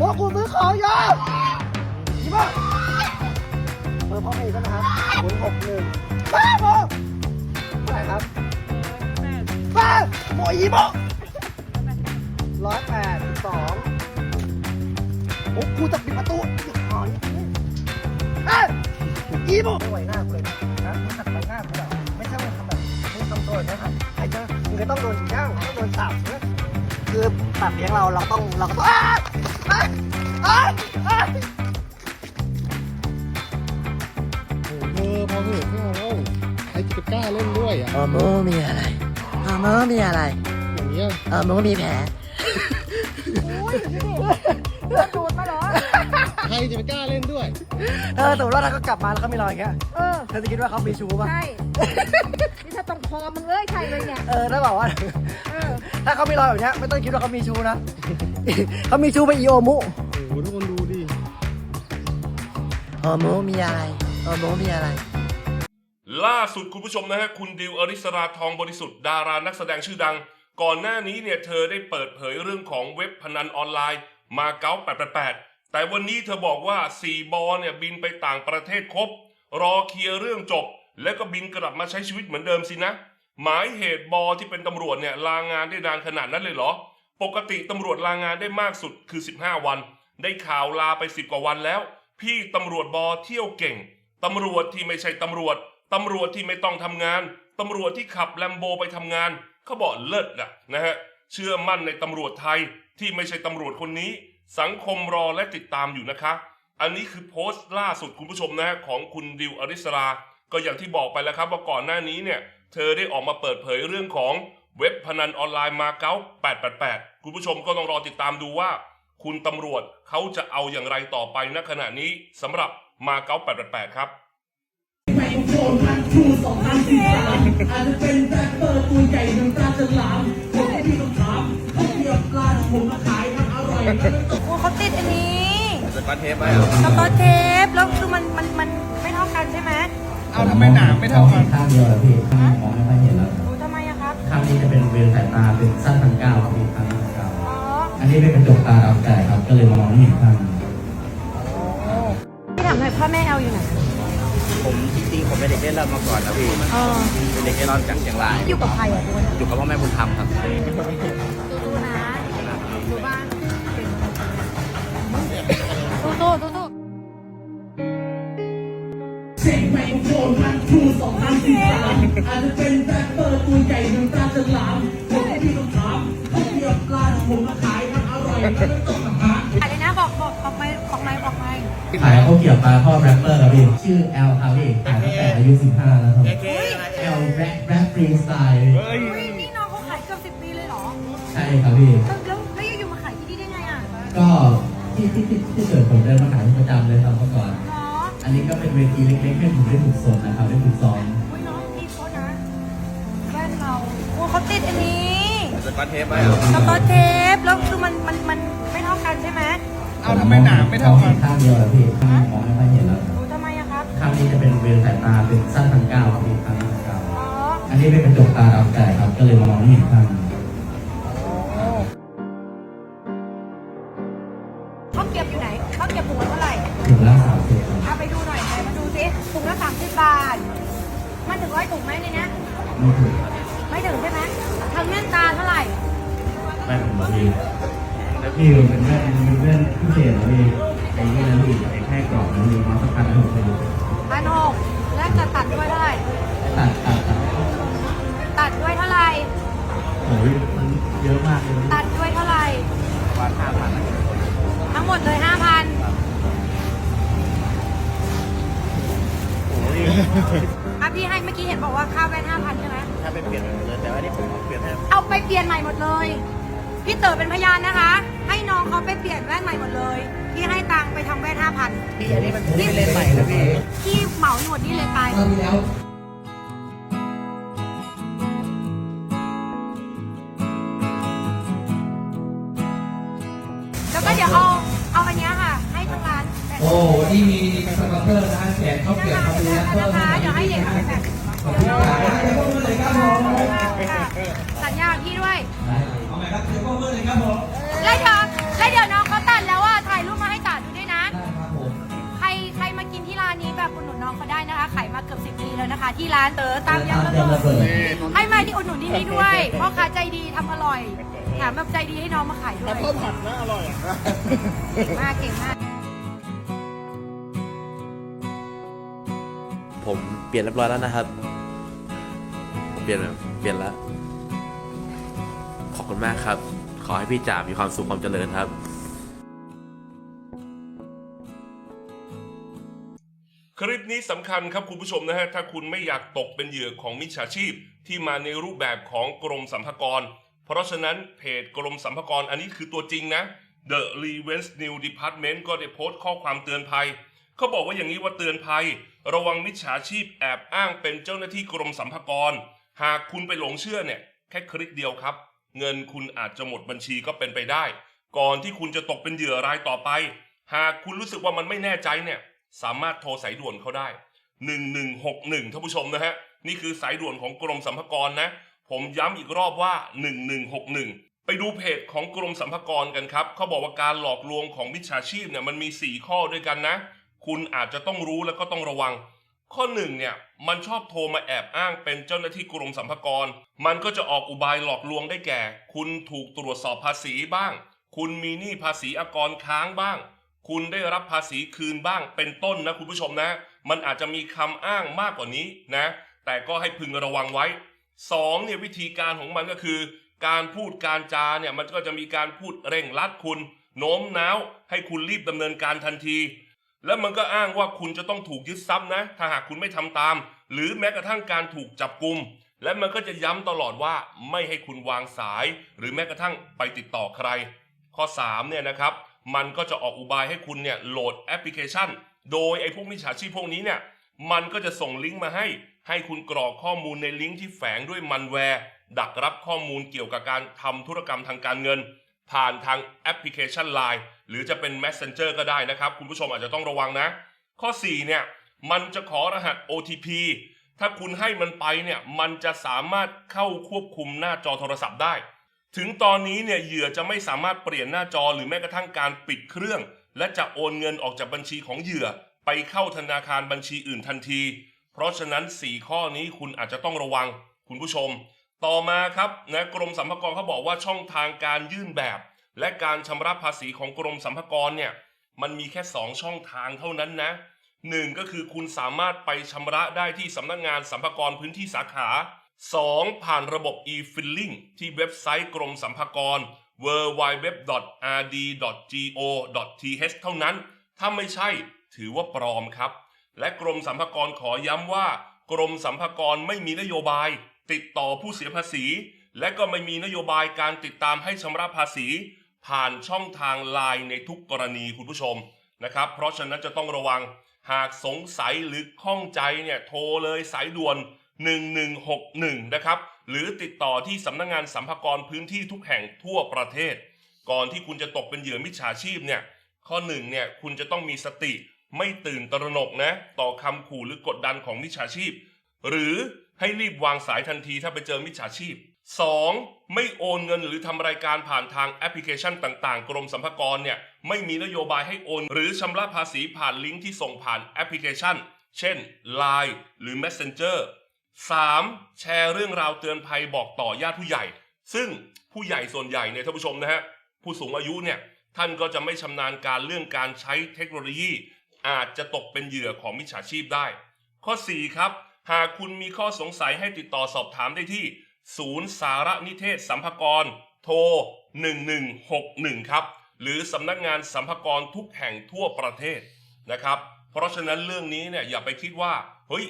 พวกกูซื้อของอยู่ยิบมเบอร์พ่อพี่ใช่ไหมครับศูนย์หกหนึ่งป้าโมเท่ไหครับป้าโมยิบะร้อยแปดสองโอ้กูจะปิดประตูปิดหอยอะอีโมไม่ไหวหน้ากูเลยนะมึงตัดไปหน้ากูแบบไม่ใช่มึงทำแบบมึงทต้องโดนนะครับใครจะมึงจะต้องโดนย่างต้องโดนสับคือตัดเลี้ยงเราเราต้องเราก็ต้อง อ้าวอ้าวอ้าวอ้าวโอ้โหพอเหอะไม่เอาแล้วใครจะกล้าเล่นด้วยอะเออมือมีอะไรเออมือมีอะไรอย่างเงี้ยเออมือมีแผลดูดมาเหรอ ใครจะไปกล้าเล่นด้วย เออสมมติว่าเราก็กลับมาแล้วเขามีรอยอย่างเงี้ยเออ เธอจะคิดว่าเขามีชู้ป่ะ ใช่ นี่ถ้าตรงคอมึงเอ้ยใช่เลยเนี่ย เออถ้าบอกว่า เออ ถ้าเขามีรอยแบบเนี้ยไม่ต้องคิดว่าเขามีชู้นะ เขามีชู้ไปอีโอมุโอ้โหทุกคนดูดิเออมุมีอะไรเออมุมีอะไร ล่าสุดคุณผู้ชมนะฮะคุณดิวอริสราทองบริสุทธิ์ดารานักแสดงชื่อดัง ก่อนหน้านี้เนี่ยเธอได้เปิดเผยเรื่องของเว็บพนันออนไลน์มาเก๊า888 แต่วันนี้เธอบอกว่า4บอเนี่ยบินไปต่างประเทศครบ รอเคลียร์เรื่องจบ แล้วก็บินกลับมาใช้ชีวิตเหมือนเดิมสินะ หมายเหตุบอที่เป็นตำรวจเนี่ยลางานได้นานขนาดนั้นเลยเหรอ ปกติตำรวจลางานได้มากสุดคือ 15 วัน ได้ข่าวลาไป 10 กว่าวันแล้ว พี่ตำรวจบอเที่ยวเก่ง ตำรวจที่ไม่ใช่ตำรวจ ตำรวจที่ไม่ต้องทำงาน ตำรวจที่ขับแลมโบไปทำงานเขาบอกเลิศนะนะฮะ เชื่อมั่นในตำรวจไทยที่ไม่ใช่ตำรวจคนนี้ สังคมรอและติดตามอยู่นะคะ อันนี้คือโพสต์ล่าสุดคุณผู้ชมนะฮะของคุณดิวอริสรา ก็อย่างที่บอกไปแล้วครับว่าก่อนหน้านี้เนี่ย เธอได้ออกมาเปิดเผยเรื่องของ เว็บพนันออนไลน์มาเก๊า888 คุณผู้ชมก็ต้องรอติดตามดูว่า คุณตำรวจเขาจะเอาอย่างไรต่อไปณขณะนี้สำหรับมาเก๊า888 ครับไมโครโฟนพันครูสองพันสี่สามอาจจะเป็นแรปเปอร์ตัวใหญ่น้ำตาจะหลามผมไม่มีคำถามเขาเทียบปลาผมมาขายทั้งอร่อยและไม่ต้องโอ้เขาติดอันนี้สกอตเทปไหมอะสกอตเทปแล้วคือมันมันมันไม่เท่ากันใช่ไหมเอาทำไมหนาไม่เท่ากันข้างเดียวเหรอพี่ข้างมองไม่ค่อยเห็นแล้ว ข้างนี้จะเป็นเวลสายตาเป็นสั้นทางก้าวครับพี่ข้างทางก้าวอ๋ออันนี้เป็นกระจกตาดาวไก่ครับ ก็เลยมองไม่เห็นข้างพี่ถามหน่อยพ่อแม่เอาอยู่ไหนผมจริงๆผมเป็นเด็กเล่นร่อนมาก่อนนะพี่เออเป็นเด็กเล่นร่อนจากเชียงรายอยู่กับใครอะทุกคนอยู่กับพ่อแม่บุญธรรมครับดูๆนะดูบ้างตู้ตู้ตู้ โครโฟนพันครูสองพันสี่สามอาจจะเป็นแรปเปอร์ตัวใหญ่น้ำตาจะหลามผมไม่มีคำถามเขาเทียบปลาผมมาขายทั้งอร่อยและไม่ต้องหาอะไรนะบอกบอกบอกไม่บอกไม่บอกไม่ขายเขาวเกรี๊ยวปลาทอดแรปเปอร์ครับพี่ชื่อแอลครับพี่ขายตั้งแต่อายุ15แล้วครับแอลแรปแรปฟรีสไตล์อุ้ยนี่น้องเขาขายเกือบสิบปีเลยเหรอ ใช่ครับพี่แล้วแล้วแล้วอยู่ๆมาขายที่นี่ได้ไงอะก็ที่ที่ที่ที่เกิดผมเดินมาขายประจำเลยครับเมื่อก่อนเนาะ อันนี้ก็เป็นเวทีเล็กๆให้ผมได้ฝึกสอนนะครับได้ฝึกซ้อมอุ้ยน้องพี่โค้ชนะแว่นเราโอ้เขาติดอันนี้สกอตเทปไหมอะสกอตเทปแล้วคือมันมันมันไม่เท่ากันใช่ไหมเอาทำไมหนาไม่เท่ากันข้างเดียวเหรอพี่ข้างมองไม่ค่อยเห็นแล้วดูทำไมอะครับข้างนี้จะเป็นเวลสายตาเป็นสั้นทางก้าวครับพี่ข้างทางก้าวอ๋ออันนี้เป็นกระจกตาดาวไก่ครับก็เลยมองไม่เห็นข้าง สามสิบบาท มันถึงร้อยถุงไหมในเนี้ยไม่ถูกไม่ถึงใช่ไหมทำแว่นตาเท่าไหร่แม่ผมบอกพี่แล้วพี่มันเป็นแม่เป็นแม่พิเศษเหรอพี่ไอ้นี่นะพี่ไอ้แค่กรอบนั้นมีมาสักพันหกเลยพันหกแล้วจะตัดด้วยเท่าไหร่ตัดตัดตัดตัดด้วยเท่าไหร่โอ้ยมันเยอะมากเลยตัดด้วยเท่าไหร่ประมาณห้าพันทั้งหมดเลยห้า อ้ยอะพี่ให้เมื่อกี้เห็นบอกว่าค่าแว่นห้าพันใช่ไหมถ้าไปเปลี่ยนหมดเลยแต่ว่านี่ผมเอาเปลี่ยนให้เอาไปเปลี่ยนใหม่หมดเลย พี่เต๋อเป็นพยานนะคะ ให้น้องเขาไปเปลี่ยนแว่นใหม่หมดเลย พี่ให้ตังค์ไปทำแว่นห้าพันพี่อันนี้มันไม่เล่นใหม่นะพี่ พี่เหมาหนวดนี่เลยไปตอนที่แล้วแล้ว นะคะข้าวเกรี๊ยวเดี๋ยวนะคะเดี๋ยวให้เด็กเอาไปแบ่งขอบคุณครับเดี๋ยวพวกมึงเลยครับผมค่ะสัญญากับพี่ด้วย เอาใหม่ครับเดี๋ยวพวกมึงเลยครับผมแล้วเดี๋ยวแล้วเดี๋ยวน้องเขาตัดแล้วว่าถ่ายรูปมาให้ตัดดูด้วยนะ ได้ครับผมใครใครมากินที่ร้านนี้แบบอุดหนุนน้องเขาได้นะคะ ขายมาเกือบสิบปีแล้วนะคะกี่ร้านเต๋อตามยำระเบิดให้มาที่อุดหนุนที่นี่ด้วยพ่อค้าใจดีทำอร่อยแถมแบบใจดีให้น้องมาขายด้วยข้าวผัดนะอร่อยอะเก่งมากเก่งมาก ผมเปลี่ยนเรียบร้อยแล้วนะครับผมเปลี่ยนแล้วเปลี่ยนแล้ว ขอบคุณมากครับ ขอให้พี่จ่ามีความสุขความเจริญครับ คลิปนี้สำคัญครับคุณผู้ชมนะฮะ ถ้าคุณไม่อยากตกเป็นเหยื่อของมิจฉาชีพที่มาในรูปแบบของกรมสัมภากร เพราะฉะนั้นเพจกรมสัมภากรอันนี้คือตัวจริงนะ The Revenge New Department ก็ได้โพสต์ข้อความเตือนภัย เขาบอกว่าอย่างนี้ว่าเตือนภัย ระวังมิจฉาชีพแอบอ้างเป็นเจ้าหน้าที่กรมสัมภากร หากคุณไปหลงเชื่อเนี่ย แค่คลิกเดียวครับ เงินคุณอาจจะหมดบัญชีก็เป็นไปได้ ก่อนที่คุณจะตกเป็นเหยื่อรายต่อไป หากคุณรู้สึกว่ามันไม่แน่ใจเนี่ย สามารถโทรสายด่วนเขาได้ 1161ท่านผู้ชมนะฮะนี่คือสายด่วนของกรมสัมภากรนะ ผมย้ำอีกรอบว่า 1161 ไปดูเพจของกรมสัมภากรกันครับเขาบอกว่าการหลอกลวงของมิจฉาชีพเนี่ยมันมี 4 ข้อด้วยกันนะ คุณอาจจะต้องรู้แล้วก็ต้องระวัง ข้อหนึ่งเนี่ยมันชอบโทรมาแอบอ้างเป็นเจ้าหน้าที่กรมสัมภากร มันก็จะออกอุบายหลอกลวงได้แก่ คุณถูกตรวจสอบภาษีบ้าง คุณมีหนี้ภาษีอากรค้างบ้าง คุณได้รับภาษีคืนบ้างเป็นต้นนะคุณผู้ชมนะ มันอาจจะมีคำอ้างมากกว่านี้นะ แต่ก็ให้พึงระวังไว้สองเนี่ยวิธีการของมันก็คือ การพูดการจาเนี่ยมันก็จะมีการพูดเร่งรัดคุณโน้มน้าวให้คุณรีบดำเนินการทันที แล้วมันก็อ้างว่าคุณจะต้องถูกยึดทรัพย์นะ ถ้าหากคุณไม่ทำตาม หรือแม้กระทั่งการถูกจับกุม และมันก็จะย้ำตลอดว่าไม่ให้คุณวางสาย หรือแม้กระทั่งไปติดต่อใคร ข้อ3เนี่ยนะครับ มันก็จะออกอุบายให้คุณเนี่ยโหลดแอปพลิเคชัน โดยไอ้พวกมิจฉาชีพพวกนี้เนี่ยมันก็จะส่งลิงก์มาให้ ให้คุณกรอกข้อมูลในลิงก์ที่แฝงด้วยมันแวร์ดักรับข้อมูลเกี่ยวกับการทำธุรกรรมทางการเงิน ผ่านทางแอปพลิเคชัน Line หรือจะเป็น Messenger ก็ได้นะครับ คุณผู้ชมอาจจะต้องระวังนะ ข้อ 4 เนี่ย มันจะขอรหัส OTP ถ้าคุณให้มันไปเนี่ย มันจะสามารถเข้าควบคุมหน้าจอโทรศัพท์ได้ ถึงตอนนี้เนี่ยเหยื่อจะไม่สามารถเปลี่ยนหน้าจอหรือแม้กระทั่งการปิดเครื่อง และจะโอนเงินออกจากบัญชีของเหยื่อ ไปเข้าธนาคารบัญชีอื่นทันที เพราะฉะนั้น 4 ข้อนี้คุณอาจจะต้องระวัง คุณผู้ชม ต่อมาครับนะกรมสรรพากรเขาบอกว่าช่องทางการยื่นแบบ และการชำระภาษีของกรมสรรพากรเนี่ยมันมีแค่ 2 ช่องทางเท่านั้นนะหนึ่งก็คือคุณสามารถไปชำระได้ที่สำนักงานสรรพากรพื้นที่สาขา 2. ผ่านระบบ e-filing ที่เว็บไซต์กรมสรรพากร www.rd.go.th เท่านั้น ถ้าไม่ใช่ถือว่าปลอมครับ และกรมสรรพากรขอย้ำว่า กรมสรรพากรไม่มีนโยบาย ติดต่อผู้เสียภาษี และก็ไม่มีนโยบายการติดตามให้ชำระภาษี ผ่านช่องทางไลน์ในทุกกรณีคุณผู้ชมนะครับ เพราะฉะนั้นจะต้องระวังหากสงสัยหรือข้องใจเนี่ยโทรเลยสายด่วน 1161 นะครับ หรือติดต่อที่สำนักงานสัมภากรพื้นที่ทุกแห่งทั่วประเทศ ก่อนที่คุณจะตกเป็นเหยื่อมิจฉาชีพเนี่ยข้อหนึ่งเนี่ยคุณจะต้องมีสติไม่ตื่นตระหนกนะต่อคำขู่หรือกดดันของมิจฉาชีพ หรือให้รีบวางสายทันทีถ้าไปเจอมิจฉาชีพ 2. ไม่โอนเงินหรือทำรายการผ่านทางแอปพลิเคชันต่างๆ กรมสรรพากรเนี่ยไม่มีนโยบายให้โอน หรือชำระภาษีผ่านลิงก์ที่ส่งผ่านแอปพลิเคชัน เช่น Line หรือ Messenger 3. แชร์เรื่องราวเตือนภัยบอกต่อญาติผู้ใหญ่ ซึ่งผู้ใหญ่ส่วนใหญ่เนี่ยท่านผู้ชมนะฮะผู้สูงอายุเนี่ยท่านก็จะไม่ชำนาญการเรื่องการใช้เทคโนโลยี อาจจะตกเป็นเหยื่อของมิจฉาชีพได้ ข้อ 4 ครับ หากคุณมีข้อสงสัยให้ติดต่อสอบถามได้ที่ ศูนย์สารนิเทศสัมภากร โทร 1161 ครับ หรือสำนักงานสัมภากรทุกแห่งทั่วประเทศนะครับ เพราะฉะนั้นเรื่องนี้เนี่ยอย่าไปคิดว่า เฮ้ย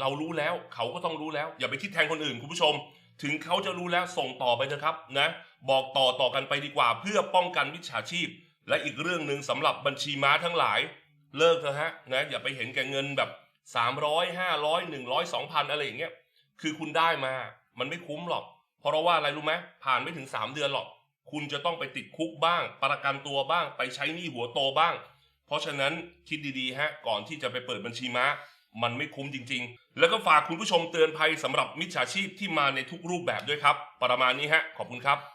เรารู้แล้วเขาก็ต้องรู้แล้ว อย่าไปคิดแทนคนอื่นคุณผู้ชม ถึงเขาจะรู้แล้วส่งต่อไปนะครับนะบอกต่อต่อกันไปดีกว่า เพื่อป้องกันมิจฉาชีพ และอีกเรื่องหนึ่งสำหรับบัญชีม้าทั้งหลาย เลิกเถอะฮะนะอย่าไปเห็นแก่เงินแบบ 300 500 100 2,000 อะไรอย่างเงี้ยคือคุณได้มา มันไม่คุ้มหรอก เพราะว่าอะไรรู้ไหมผ่านไม่ถึง 3 เดือนหรอก คุณจะต้องไปติดคุกบ้าง ประกันตัวบ้าง ไปใช้หนี้หัวโตบ้าง เพราะฉะนั้นคิดดีๆฮะก่อนที่จะไปเปิดบัญชีม้า มันไม่คุ้มจริง ๆ แล้วก็ฝากคุณผู้ชมเตือนภัยสำหรับมิจฉาชีพที่มาในทุกรูปแบบด้วยครับ ประมาณนี้ฮะขอบคุณครับ